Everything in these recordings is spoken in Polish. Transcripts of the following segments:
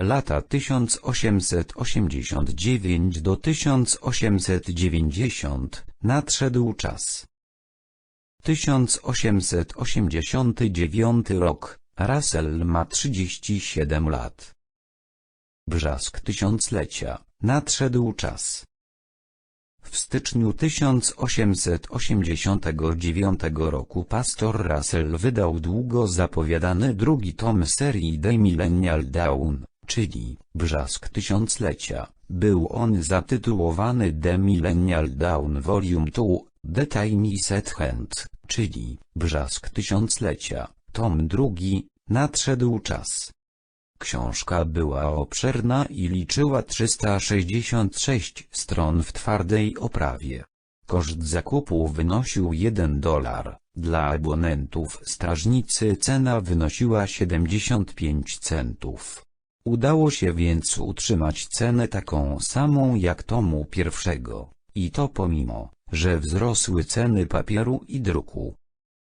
lata 1889 do 1890, nadszedł czas. 1889 rok, Russell ma 37 lat. Brzask tysiąclecia, nadszedł czas. W styczniu 1889 roku pastor Russell wydał długo zapowiadany drugi tom serii The Millennial Dawn, czyli Brzask Tysiąclecia. Był on zatytułowany The Millennial Dawn Volume 2, The Time is at Hand, czyli Brzask Tysiąclecia, tom drugi, nadszedł czas. Książka była obszerna i liczyła 366 stron w twardej oprawie. Koszt zakupu wynosił 1 dolar, dla abonentów strażnicy cena wynosiła 75 centów. Udało się więc utrzymać cenę taką samą jak tomu pierwszego, i to pomimo, że wzrosły ceny papieru i druku.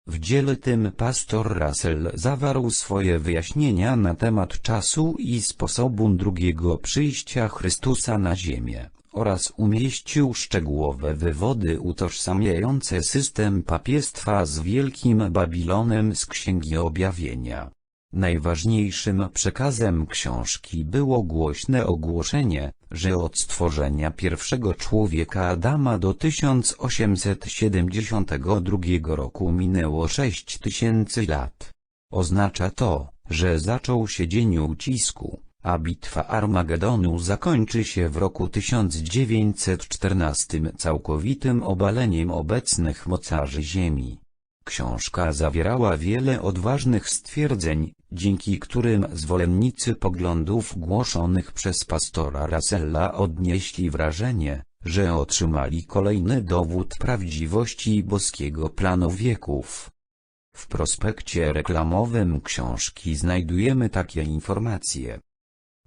W dziele tym pastor Russell zawarł swoje wyjaśnienia na temat czasu i sposobu drugiego przyjścia Chrystusa na ziemię, oraz umieścił szczegółowe wywody utożsamiające system papiestwa z Wielkim Babilonem z Księgi Objawienia. Najważniejszym przekazem książki było głośne ogłoszenie, że od stworzenia pierwszego człowieka Adama do 1872 roku minęło 6000 lat. Oznacza to, że zaczął się dzień ucisku, a bitwa Armagedonu zakończy się w roku 1914 całkowitym obaleniem obecnych mocarzy Ziemi. Książka zawierała wiele odważnych stwierdzeń, dzięki którym zwolennicy poglądów głoszonych przez pastora Russella odnieśli wrażenie, że otrzymali kolejny dowód prawdziwości boskiego planu wieków. W prospekcie reklamowym książki znajdujemy takie informacje.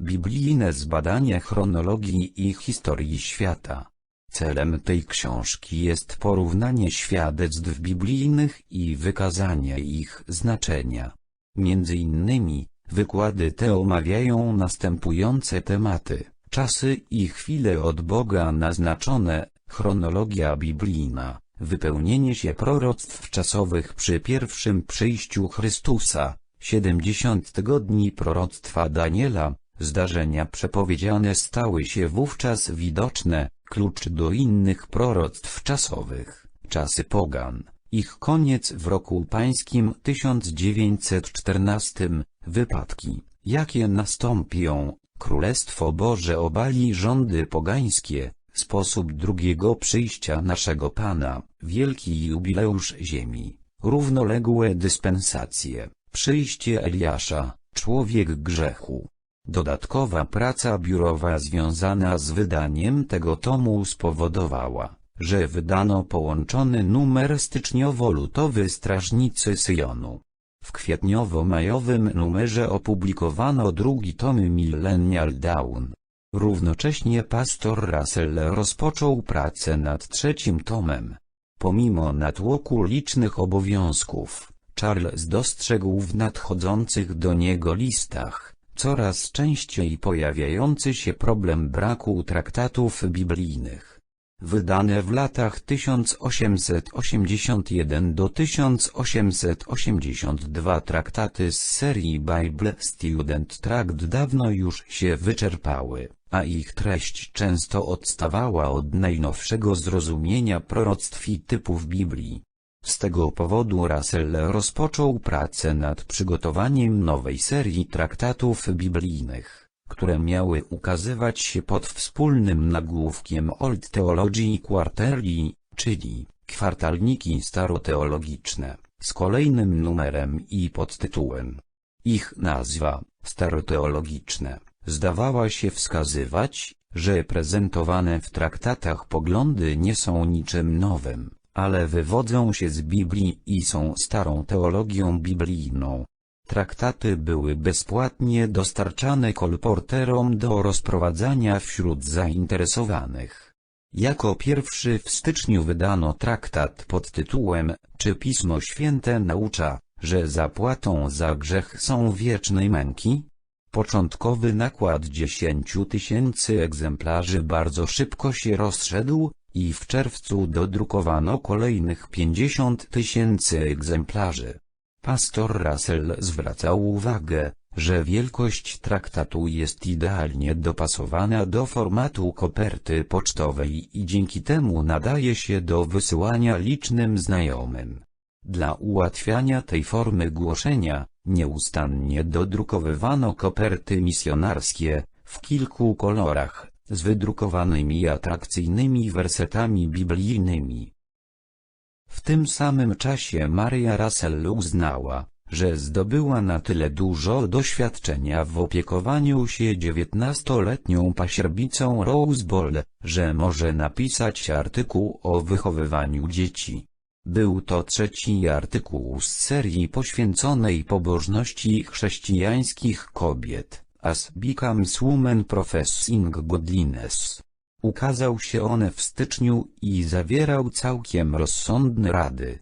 Biblijne zbadanie chronologii i historii świata. Celem tej książki jest porównanie świadectw biblijnych i wykazanie ich znaczenia. Między innymi, wykłady te omawiają następujące tematy, czasy i chwile od Boga naznaczone, chronologia biblijna, wypełnienie się proroctw czasowych przy pierwszym przyjściu Chrystusa, 70 tygodni proroctwa Daniela, zdarzenia przepowiedziane stały się wówczas widoczne, klucz do innych proroctw czasowych, czasy pogan, ich koniec w roku pańskim 1914, wypadki, jakie nastąpią, Królestwo Boże obali rządy pogańskie, sposób drugiego przyjścia naszego Pana, wielki jubileusz ziemi, równoległe dyspensacje, przyjście Eliasza, człowiek grzechu, Dodatkowa praca biurowa związana z wydaniem tego tomu spowodowała, że wydano połączony numer styczniowo-lutowy Strażnicy Syjonu. W kwietniowo-majowym numerze opublikowano drugi tom Millennial Dawn. Równocześnie pastor Russell rozpoczął pracę nad trzecim tomem. Pomimo natłoku licznych obowiązków, Charles dostrzegł w nadchodzących do niego listach, coraz częściej pojawiający się problem braku traktatów biblijnych. Wydane w latach 1881 do 1882 traktaty z serii Bible Student Tract dawno już się wyczerpały, a ich treść często odstawała od najnowszego zrozumienia proroctw i typów Biblii. Z tego powodu Russell rozpoczął pracę nad przygotowaniem nowej serii traktatów biblijnych, które miały ukazywać się pod wspólnym nagłówkiem Old Theology Quarterly, czyli kwartalniki staroteologiczne, z kolejnym numerem i podtytułem. Ich nazwa, staroteologiczne, zdawała się wskazywać, że prezentowane w traktatach poglądy nie są niczym nowym ale wywodzą się z Biblii i są starą teologią biblijną. Traktaty były bezpłatnie dostarczane kolporterom do rozprowadzania wśród zainteresowanych. Jako pierwszy w styczniu wydano traktat pod tytułem Czy Pismo Święte naucza, że zapłatą za grzech są wieczne męki? Początkowy nakład 10 tysięcy egzemplarzy bardzo szybko się rozszedł, i w czerwcu dodrukowano kolejnych 50 tysięcy egzemplarzy. Pastor Russell zwracał uwagę, że wielkość traktatu jest idealnie dopasowana do formatu koperty pocztowej i dzięki temu nadaje się do wysyłania licznym znajomym. Dla ułatwiania tej formy głoszenia, nieustannie dodrukowywano koperty misjonarskie, w kilku kolorach, z wydrukowanymi atrakcyjnymi wersetami biblijnymi. W tym samym czasie Maria Russell uznała, że zdobyła na tyle dużo doświadczenia w opiekowaniu się dziewiętnastoletnią pasierbicą Rose Bold, że może napisać artykuł o wychowywaniu dzieci. Był to trzeci artykuł z serii poświęconej pobożności chrześcijańskich kobiet, As Becomes Women Professing Godliness. Ukazał się on w styczniu i zawierał całkiem rozsądne rady.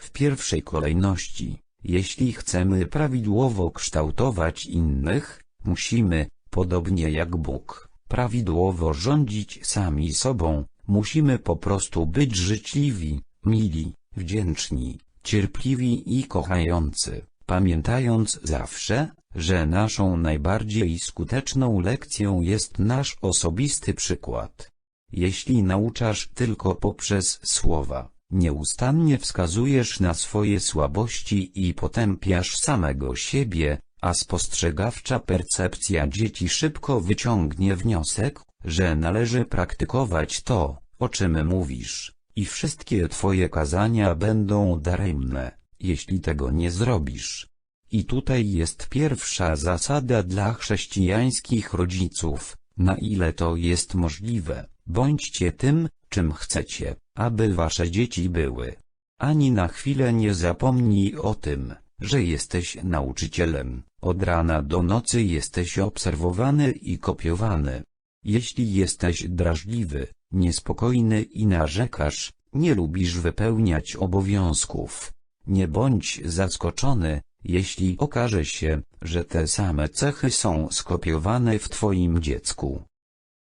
W pierwszej kolejności, jeśli chcemy prawidłowo kształtować innych, musimy, podobnie jak Bóg, prawidłowo rządzić sami sobą, musimy po prostu być życzliwi, mili, wdzięczni, cierpliwi i kochający, pamiętając zawsze, że naszą najbardziej skuteczną lekcją jest nasz osobisty przykład. Jeśli nauczasz tylko poprzez słowa, nieustannie wskazujesz na swoje słabości i potępiasz samego siebie, a spostrzegawcza percepcja dzieci szybko wyciągnie wniosek, że należy praktykować to, o czym mówisz, i wszystkie twoje kazania będą daremne, jeśli tego nie zrobisz. I tutaj jest pierwsza zasada dla chrześcijańskich rodziców, na ile to jest możliwe, bądźcie tym, czym chcecie, aby wasze dzieci były. Ani na chwilę nie zapomnij o tym, że jesteś nauczycielem, od rana do nocy jesteś obserwowany i kopiowany. Jeśli jesteś drażliwy, niespokojny i narzekasz, nie lubisz wypełniać obowiązków. Nie bądź zaskoczony, jeśli okaże się, że te same cechy są skopiowane w twoim dziecku.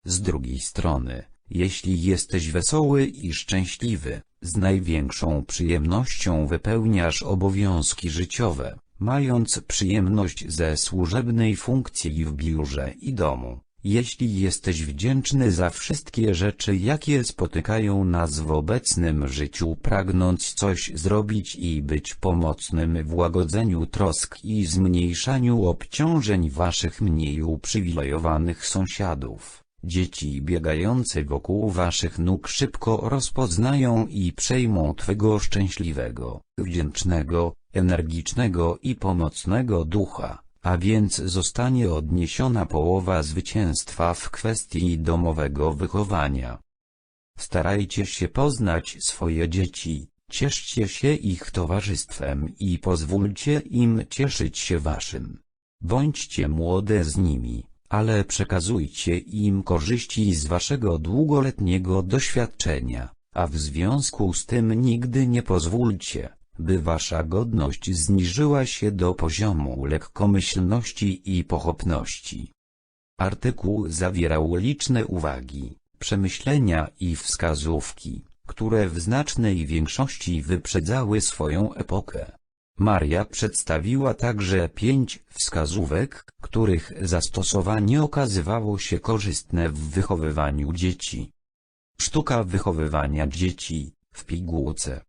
Z drugiej strony, jeśli jesteś wesoły i szczęśliwy, z największą przyjemnością wypełniasz obowiązki życiowe, mając przyjemność ze służebnej funkcji w biurze i domu. Jeśli jesteś wdzięczny za wszystkie rzeczy jakie spotykają nas w obecnym życiu pragnąc coś zrobić i być pomocnym w łagodzeniu trosk i zmniejszaniu obciążeń waszych mniej uprzywilejowanych sąsiadów, dzieci biegające wokół waszych nóg szybko rozpoznają i przejmą twego szczęśliwego, wdzięcznego, energicznego i pomocnego ducha a więc zostanie odniesiona połowa zwycięstwa w kwestii domowego wychowania. Starajcie się poznać swoje dzieci, cieszcie się ich towarzystwem i pozwólcie im cieszyć się waszym. Bądźcie młode z nimi, ale przekazujcie im korzyści z waszego długoletniego doświadczenia, a w związku z tym nigdy nie pozwólcie, by wasza godność zniżyła się do poziomu lekkomyślności i pochopności. Artykuł zawierał liczne uwagi, przemyślenia i wskazówki, które w znacznej większości wyprzedzały swoją epokę. Maria przedstawiła także pięć wskazówek, których zastosowanie okazywało się korzystne w wychowywaniu dzieci. Sztuka wychowywania dzieci, w pigułce.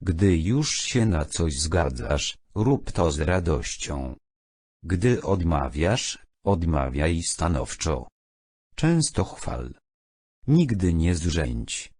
Gdy już się na coś zgadzasz, rób to z radością. Gdy odmawiasz, odmawiaj stanowczo. Często chwal. Nigdy nie zrzędź.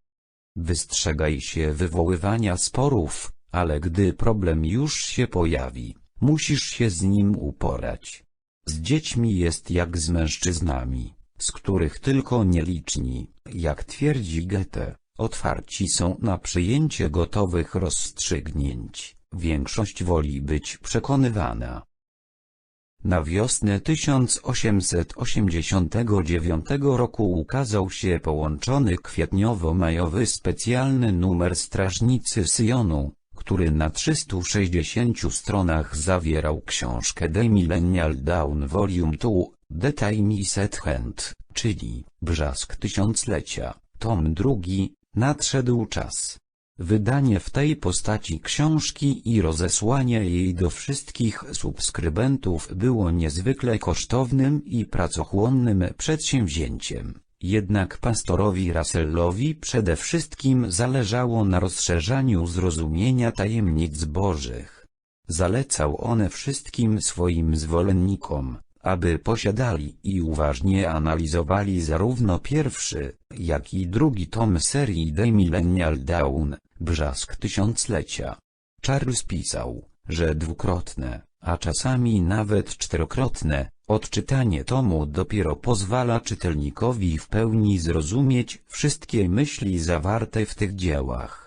Wystrzegaj się wywoływania sporów, ale gdy problem już się pojawi, musisz się z nim uporać. Z dziećmi jest jak z mężczyznami, z których tylko nieliczni, jak twierdzi Goethe, Otwarci są na przyjęcie gotowych rozstrzygnięć, większość woli być przekonywana. Na wiosnę 1889 roku ukazał się połączony kwietniowo-majowy specjalny numer Strażnicy Syjonu, który na 360 stronach zawierał książkę The Millennial Dawn Volume 2, The Time is at Hand, czyli Brzask Tysiąclecia, tom drugi, nadszedł czas. Wydanie w tej postaci książki i rozesłanie jej do wszystkich subskrybentów było niezwykle kosztownym i pracochłonnym przedsięwzięciem. Jednak pastorowi Russellowi przede wszystkim zależało na rozszerzaniu zrozumienia tajemnic bożych. Zalecał one wszystkim swoim zwolennikom, aby posiadali i uważnie analizowali zarówno pierwszy, jak i drugi tom serii The Millennial Dawn, Brzask Tysiąclecia. Charles pisał, że dwukrotne, a czasami nawet czterokrotne, odczytanie tomu dopiero pozwala czytelnikowi w pełni zrozumieć wszystkie myśli zawarte w tych dziełach.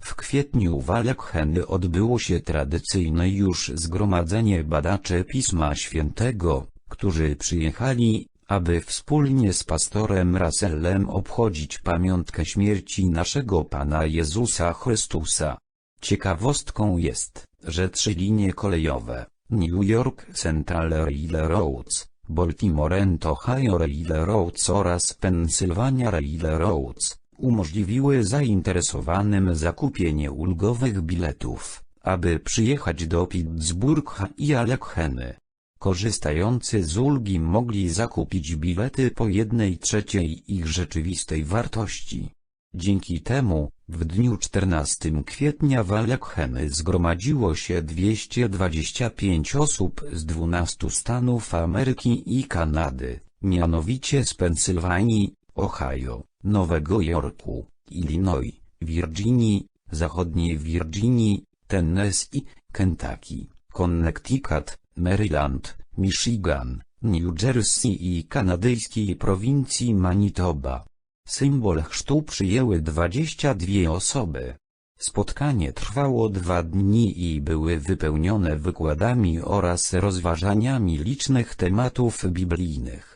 W kwietniu w Alekheny odbyło się tradycyjne już zgromadzenie badaczy Pisma Świętego, którzy przyjechali, aby wspólnie z pastorem Russellem obchodzić pamiątkę śmierci naszego Pana Jezusa Chrystusa. Ciekawostką jest, że trzy linie kolejowe, New York Central Railroads, Baltimore and Ohio Railroads oraz Pennsylvania Railroads, umożliwiły zainteresowanym zakupienie ulgowych biletów, aby przyjechać do Pittsburgha i Alekheny. Korzystający z ulgi mogli zakupić bilety po jednej trzeciej ich rzeczywistej wartości. Dzięki temu, w dniu 14 kwietnia w Alekheny zgromadziło się 225 osób z 12 stanów Ameryki i Kanady, mianowicie z Pensylwanii, Ohio, Nowego Jorku, Illinois, Virginii, Zachodniej Virginii, Tennessee, Kentucky, Connecticut, Maryland, Michigan, New Jersey i kanadyjskiej prowincji Manitoba. Symbol chrztu przyjęły 22 osoby. Spotkanie trwało dwa dni i były wypełnione wykładami oraz rozważaniami licznych tematów biblijnych.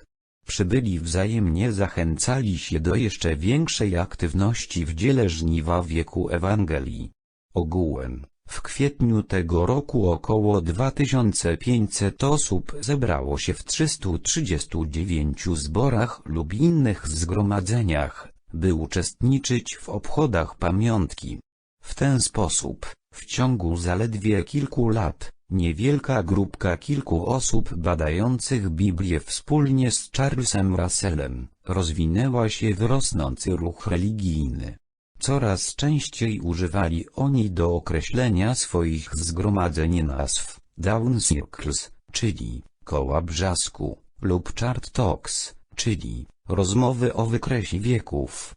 Przybyli wzajemnie zachęcali się do jeszcze większej aktywności w dziele żniwa wieku Ewangelii. Ogółem, w kwietniu tego roku około 2500 osób zebrało się w 339 zborach lub innych zgromadzeniach, by uczestniczyć w obchodach pamiątki. W ten sposób, w ciągu zaledwie kilku lat, niewielka grupka kilku osób badających Biblię wspólnie z Charlesem Russellem, rozwinęła się w rosnący ruch religijny. Coraz częściej używali oni do określenia swoich zgromadzeń nazw Down Circles, czyli koła brzasku, lub Chart Talks, czyli rozmowy o wykresie wieków.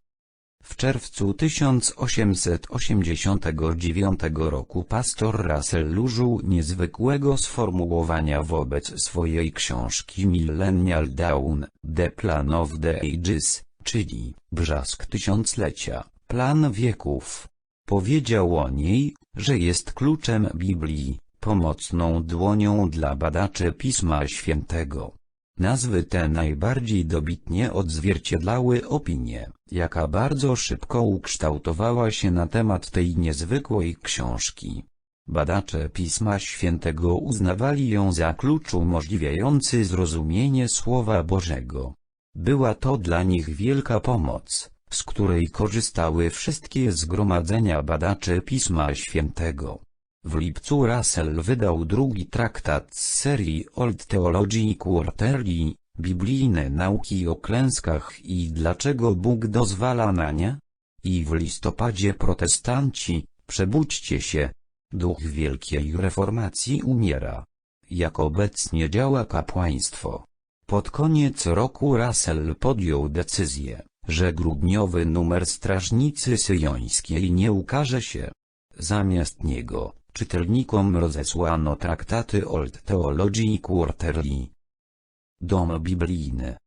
W czerwcu 1889 roku pastor Russell użył niezwykłego sformułowania wobec swojej książki Millennial Dawn, The Plan of the Ages, czyli Brzask Tysiąclecia, Plan Wieków. Powiedział o niej, że jest kluczem Biblii, pomocną dłonią dla badaczy Pisma Świętego. Nazwy te najbardziej dobitnie odzwierciedlały opinię, jaka bardzo szybko ukształtowała się na temat tej niezwykłej książki. Badacze Pisma Świętego uznawali ją za klucz umożliwiający zrozumienie Słowa Bożego. Była to dla nich wielka pomoc, z której korzystały wszystkie zgromadzenia badaczy Pisma Świętego. W lipcu Russell wydał drugi traktat z serii Old Theology Quarterly, biblijne nauki o klęskach i dlaczego Bóg dozwala na nie? I w listopadzie protestanci, przebudźcie się. Duch Wielkiej Reformacji umiera. Jak obecnie działa kapłaństwo. Pod koniec roku Russell podjął decyzję, że grudniowy numer Strażnicy Syjońskiej nie ukaże się. Zamiast niego, czytelnikom rozesłano traktaty Old Theology Quarterly. Dom biblijny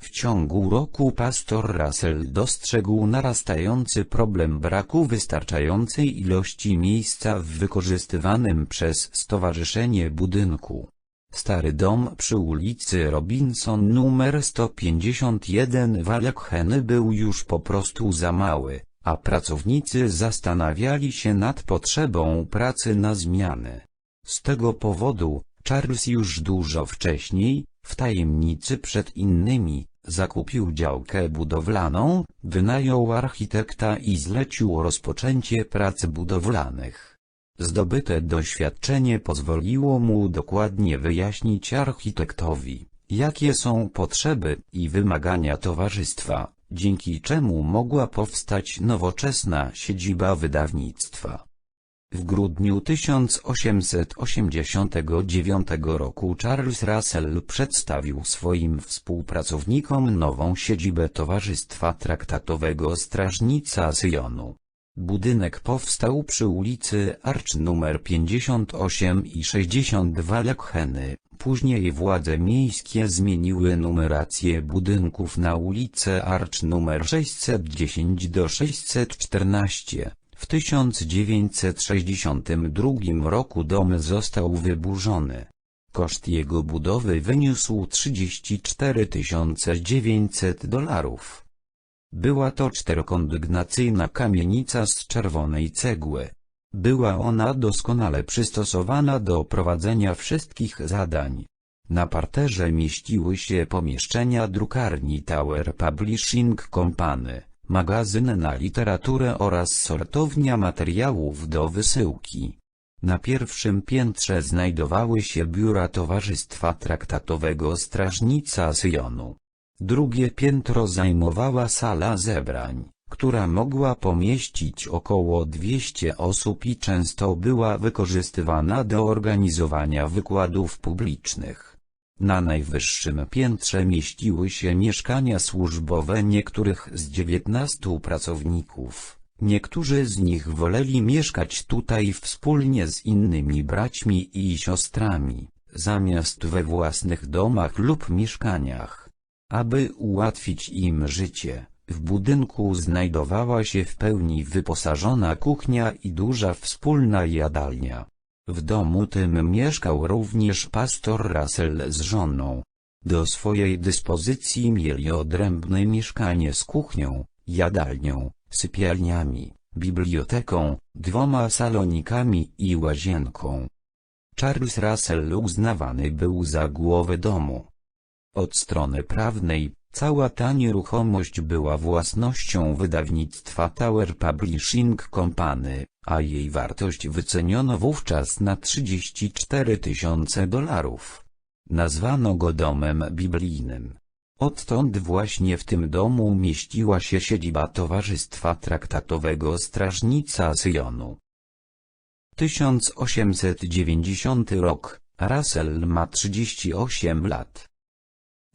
W ciągu roku pastor Russell dostrzegł narastający problem braku wystarczającej ilości miejsca w wykorzystywanym przez stowarzyszenie budynku. Stary dom przy ulicy Robinson numer 151 w Alekheny był już po prostu za mały, a pracownicy zastanawiali się nad potrzebą pracy na zmianę. Z tego powodu, Charles już dużo wcześniej, w tajemnicy przed innymi, zakupił działkę budowlaną, wynajął architekta i zlecił rozpoczęcie prac budowlanych. Zdobyte doświadczenie pozwoliło mu dokładnie wyjaśnić architektowi, jakie są potrzeby i wymagania towarzystwa, dzięki czemu mogła powstać nowoczesna siedziba wydawnictwa. W grudniu 1889 roku Charles Russell przedstawił swoim współpracownikom nową siedzibę Towarzystwa Traktatowego Strażnica Syjonu. Budynek powstał przy ulicy Arch nr 58 i 62 Lekheny. Później władze miejskie zmieniły numerację budynków na ulicę Arch nr 610 do 614. W 1962 roku dom został wyburzony. Koszt jego budowy wyniósł 34 900 dolarów. Była to czterokondygnacyjna kamienica z czerwonej cegły. Była ona doskonale przystosowana do prowadzenia wszystkich zadań. Na parterze mieściły się pomieszczenia drukarni Tower Publishing Company, magazyn na literaturę oraz sortownia materiałów do wysyłki. Na pierwszym piętrze znajdowały się biura Towarzystwa Traktatowego Strażnica Syjonu. Drugie piętro zajmowała sala zebrań, która mogła pomieścić około 200 osób i często była wykorzystywana do organizowania wykładów publicznych. Na najwyższym piętrze mieściły się mieszkania służbowe niektórych z 19 pracowników. Niektórzy z nich woleli mieszkać tutaj wspólnie z innymi braćmi i siostrami, zamiast we własnych domach lub mieszkaniach. Aby ułatwić im życie, w budynku znajdowała się w pełni wyposażona kuchnia i duża wspólna jadalnia. W domu tym mieszkał również pastor Russell z żoną. Do swojej dyspozycji mieli odrębne mieszkanie z kuchnią, jadalnią, sypialniami, biblioteką, dwoma salonikami i łazienką. Charles Russell uznawany był za głowę domu. Od strony prawnej, cała ta nieruchomość była własnością wydawnictwa Tower Publishing Company, a jej wartość wyceniono wówczas na 34 tysiące dolarów. Nazwano go domem biblijnym. Odtąd właśnie w tym domu mieściła się siedziba Towarzystwa Traktatowego Strażnica Syjonu. 1890 rok, Russell ma 38 lat.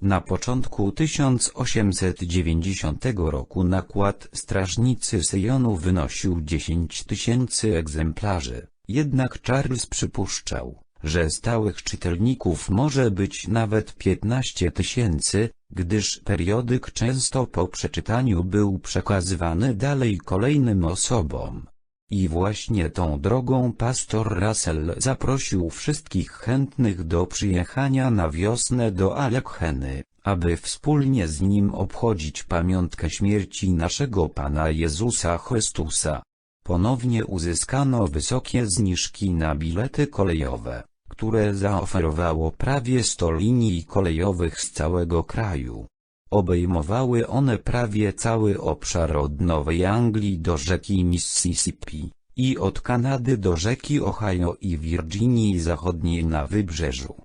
Na początku 1890 roku nakład Strażnicy Syjonu wynosił 10 tysięcy egzemplarzy, jednak Charles przypuszczał, że stałych czytelników może być nawet 15 tysięcy, gdyż periodyk często po przeczytaniu był przekazywany dalej kolejnym osobom. I właśnie tą drogą pastor Russell zaprosił wszystkich chętnych do przyjechania na wiosnę do Alekheny, aby wspólnie z nim obchodzić pamiątkę śmierci naszego Pana Jezusa Chrystusa. Ponownie uzyskano wysokie zniżki na bilety kolejowe, które zaoferowało prawie 100 linii kolejowych z całego kraju. Obejmowały one prawie cały obszar od Nowej Anglii do rzeki Mississippi, i od Kanady do rzeki Ohio i Virginii Zachodniej na wybrzeżu.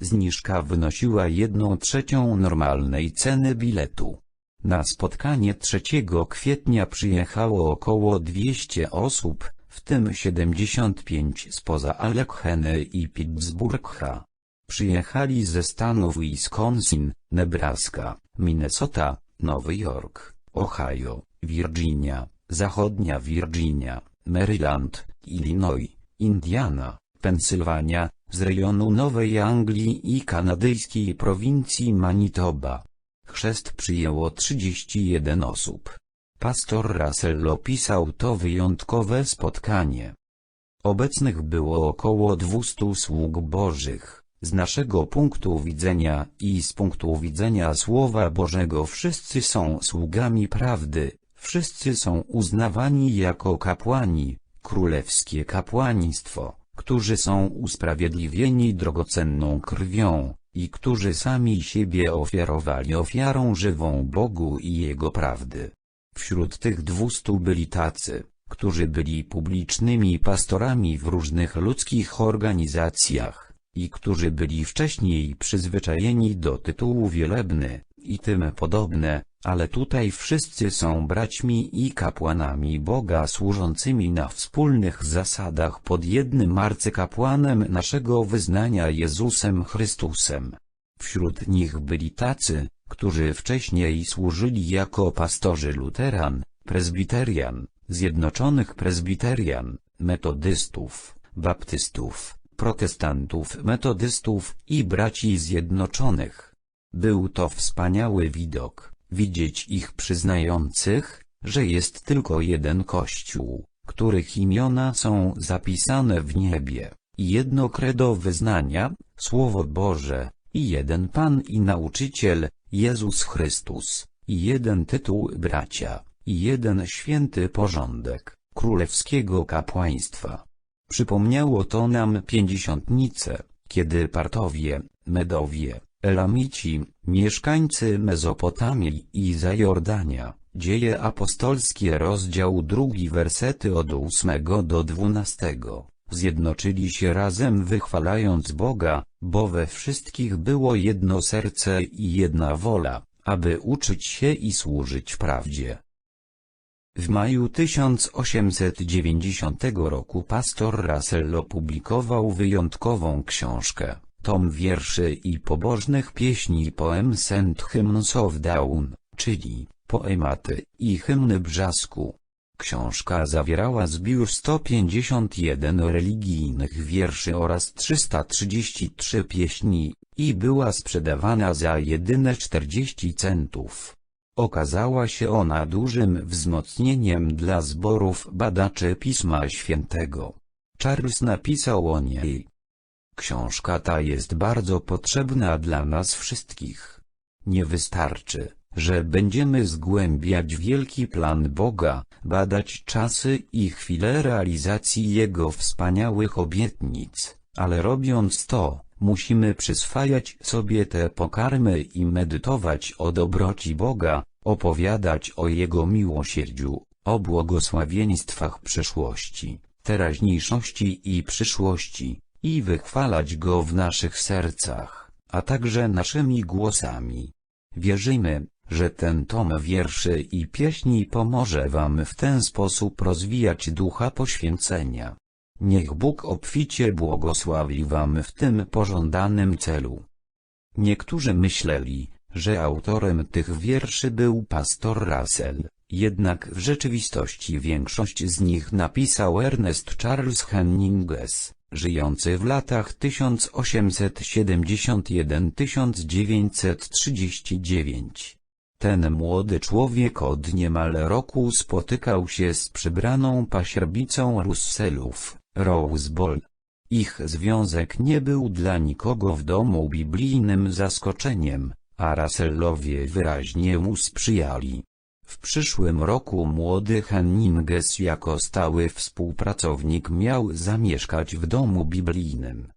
Zniżka wynosiła jedną trzecią normalnej ceny biletu. Na spotkanie 3 kwietnia przyjechało około 200 osób, w tym 75 spoza Alekheny i Pittsburgha. Przyjechali ze stanów Wisconsin, Nebraska, Minnesota, Nowy Jork, Ohio, Virginia, Zachodnia Virginia, Maryland, Illinois, Indiana, Pensylwania, z rejonu Nowej Anglii i kanadyjskiej prowincji Manitoba. Chrzest przyjęło 31 osób. Pastor Russell opisał to wyjątkowe spotkanie. Obecnych było około 200 sług bożych. Z naszego punktu widzenia i z punktu widzenia Słowa Bożego wszyscy są sługami prawdy, Wszyscy są uznawani jako kapłani, królewskie kapłaństwo, którzy są usprawiedliwieni drogocenną krwią, i którzy sami siebie ofiarowali ofiarą żywą Bogu i Jego prawdy. Wśród tych dwustu byli tacy, którzy byli publicznymi pastorami w różnych ludzkich organizacjach, i którzy byli wcześniej przyzwyczajeni do tytułu wielebny, i tym podobne, ale tutaj wszyscy są braćmi i kapłanami Boga służącymi na wspólnych zasadach pod jednym arcykapłanem naszego wyznania Jezusem Chrystusem. Wśród nich byli tacy, którzy wcześniej służyli jako pastorzy luteran, prezbiterian, zjednoczonych prezbiterian, metodystów, baptystów, protestantów metodystów i braci zjednoczonych. Był to wspaniały widok, widzieć ich przyznających, że jest tylko jeden Kościół, których imiona są zapisane w niebie, jedno credo wyznania, Słowo Boże, i jeden Pan i Nauczyciel, Jezus Chrystus, i jeden tytuł bracia, i jeden święty porządek, królewskiego kapłaństwa. Przypomniało to nam pięćdziesiątnicę, kiedy Partowie, Medowie, Elamici, mieszkańcy Mezopotamii i Zajordania, Dzieje apostolskie rozdział drugi wersety od 8 do 12, zjednoczyli się razem wychwalając Boga, bo we wszystkich było jedno serce i jedna wola, aby uczyć się i służyć prawdzie. W maju 1890 roku pastor Russell opublikował wyjątkową książkę, tom wierszy i pobożnych pieśni poem St. Hymns of Down, czyli poematy i hymny brzasku. Książka zawierała zbiór 151 religijnych wierszy oraz 333 pieśni, i była sprzedawana za jedyne 40 centów. Okazała się ona dużym wzmocnieniem dla zborów badaczy Pisma Świętego. Charles napisał o niej. Książka ta jest bardzo potrzebna dla nas wszystkich. Nie wystarczy, że będziemy zgłębiać wielki plan Boga, badać czasy i chwile realizacji Jego wspaniałych obietnic, ale robiąc to, musimy przyswajać sobie te pokarmy i medytować o dobroci Boga, opowiadać o Jego miłosierdziu, o błogosławieństwach przeszłości, teraźniejszości i przyszłości, i wychwalać Go w naszych sercach, a także naszymi głosami. Wierzymy, że ten tom wierszy i pieśni pomoże Wam w ten sposób rozwijać ducha poświęcenia. Niech Bóg obficie błogosławi Wam w tym pożądanym celu. Niektórzy myśleli, że autorem tych wierszy był pastor Russell, jednak w rzeczywistości większość z nich napisał Ernest Charles Henninges, żyjący w latach 1871-1939. Ten młody człowiek od niemal roku spotykał się z przybraną pasierbicą Russellów, Rose Ball. Ich związek nie był dla nikogo w domu biblijnym zaskoczeniem, a Russellowie wyraźnie mu sprzyjali. W przyszłym roku młody Henninges jako stały współpracownik miał zamieszkać w domu biblijnym.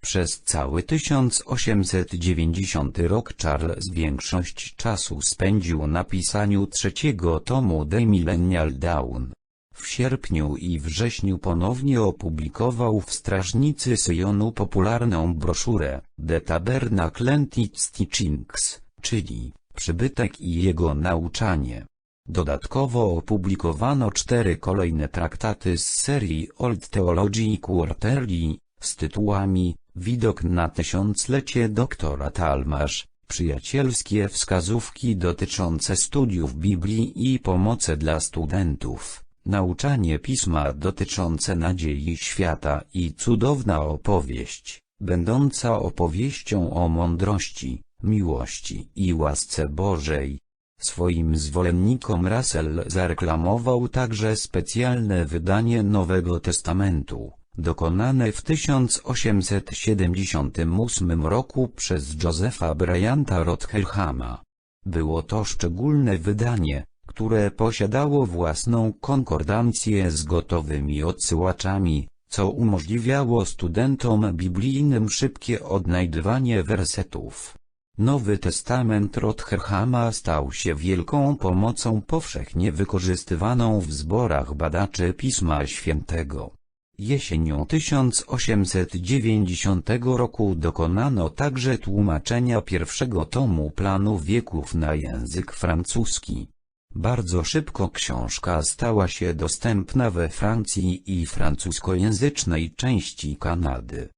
Przez cały 1890 rok Charles większość czasu spędził na pisaniu trzeciego tomu The Millennial Dawn. W sierpniu i wrześniu ponownie opublikował w Strażnicy Syjonu popularną broszurę The Tabernacle and its Teachings, czyli Przybytek i jego nauczanie. Dodatkowo opublikowano cztery kolejne traktaty z serii Old Theology Quarterly, z tytułami Widok na tysiąclecie doktora Talmasz, przyjacielskie wskazówki dotyczące studiów Biblii i pomoce dla studentów, nauczanie pisma dotyczące nadziei świata i cudowna opowieść, będąca opowieścią o mądrości, miłości i łasce Bożej. Swoim zwolennikom Russell zareklamował także specjalne wydanie Nowego Testamentu, dokonane w 1878 roku przez Josepha Bryanta Rotherhama. Było to szczególne wydanie, które posiadało własną konkordancję z gotowymi odsyłaczami, co umożliwiało studentom biblijnym szybkie odnajdywanie wersetów. Nowy Testament Rotherhama stał się wielką pomocą powszechnie wykorzystywaną w zborach badaczy Pisma Świętego. Jesienią 1890 roku dokonano także tłumaczenia pierwszego tomu planu wieków na język francuski. Bardzo szybko książka stała się dostępna we Francji i francuskojęzycznej części Kanady.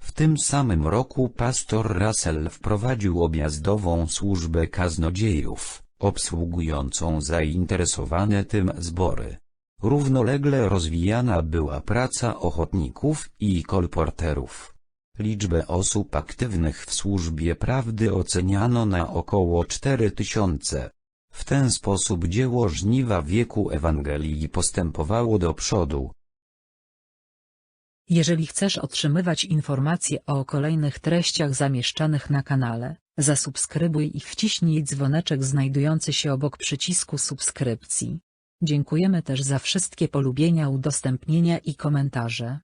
W tym samym roku pastor Russell wprowadził objazdową służbę kaznodziejów, obsługującą zainteresowane tym zbory. Równolegle rozwijana była praca ochotników i kolporterów. Liczbę osób aktywnych w służbie prawdy oceniano na około 4000. W ten sposób dzieło żniwa wieku Ewangelii postępowało do przodu. Jeżeli chcesz otrzymywać informacje o kolejnych treściach zamieszczanych na kanale, zasubskrybuj i wciśnij dzwoneczek znajdujący się obok przycisku subskrypcji. Dziękujemy też za wszystkie polubienia, udostępnienia i komentarze.